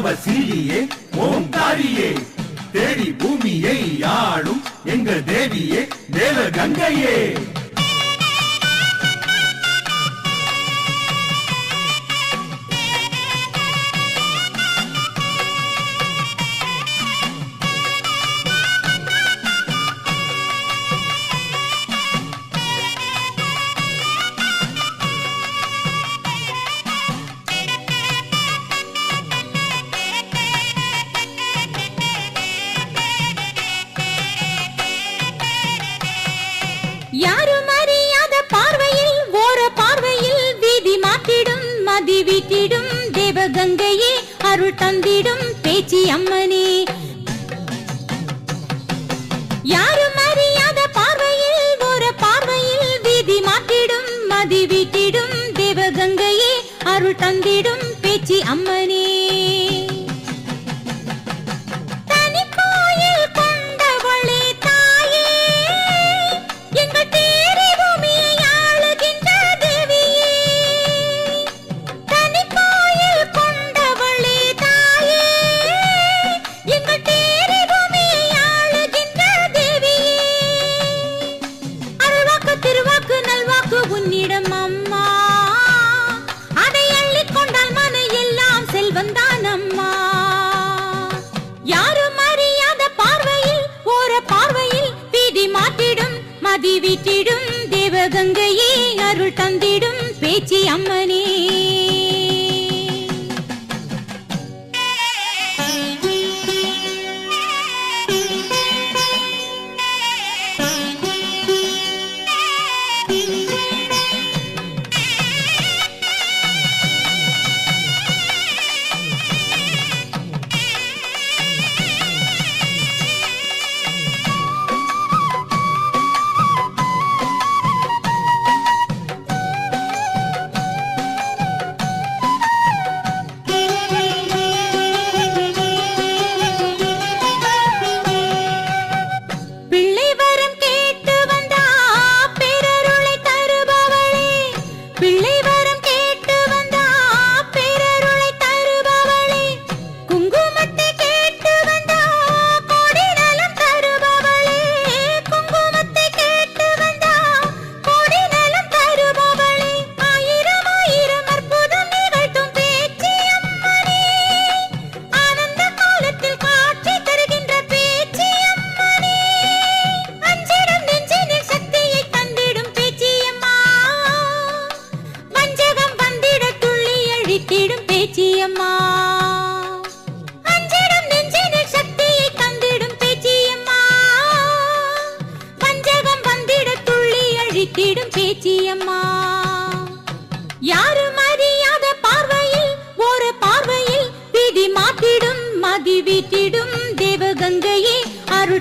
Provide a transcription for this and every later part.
தவசீலியே ஓம்காரியே தேடி பூமியை ஆளும் எங்கள் தேவியே தேவ கங்கையே. விட்டிடும் தேவகங்கையே அருள் தந்திடும் பேச்சி அம்மனே. யாரும் அறியாத பார்வையில் ஒரு பார்வையில் வீதி மாற்றிடும் மதி விட்டிடும் தேவகங்கையே அருள் தந்திடும் தந்திடும் தேவகங்கையே அருள் தந்திடும் பேச்சி அம்மனே.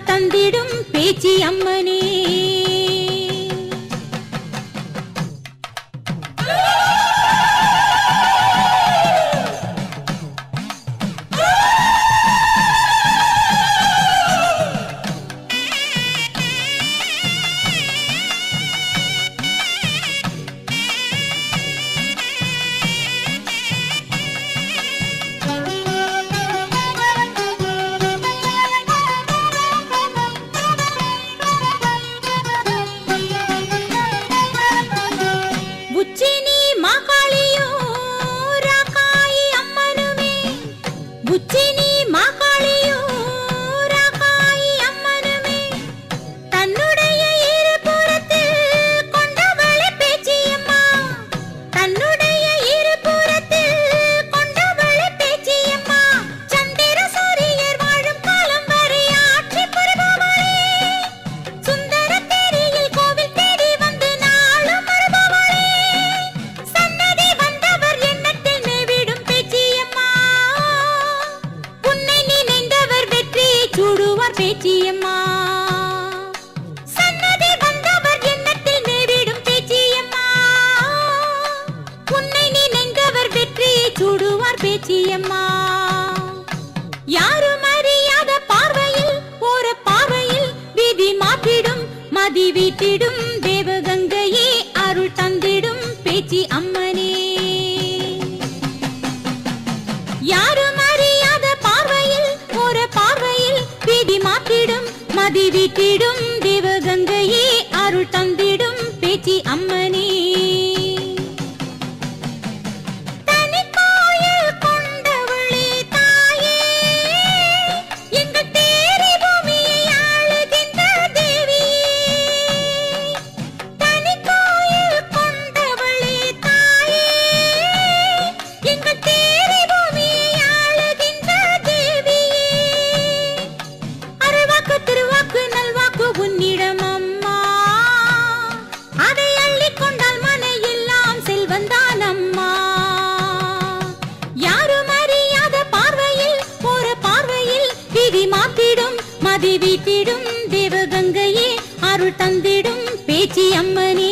தந்திடும் பேச்சி அம்மனே. うちに魔 பேச்சியம்மா சன்னதி வந்தவர் மேவிடும் பேச்சியம்மா. உன்னை நினைந்தவர் வெற்றியை சூடுவார் பேச்சியம்மா. யாரும் அறியாத பார்வையில் போற பார்வையில் விதி மாற்றிடும் மதி வீட்டிடும் விதித்திடும் தேவகங்கையே அருள் தந்திடும் பேச்சி அம்மனே. ஆதி வீட்டிடும் தேவகங்கையே அருள் தந்திடும் பேச்சி அம்மனே.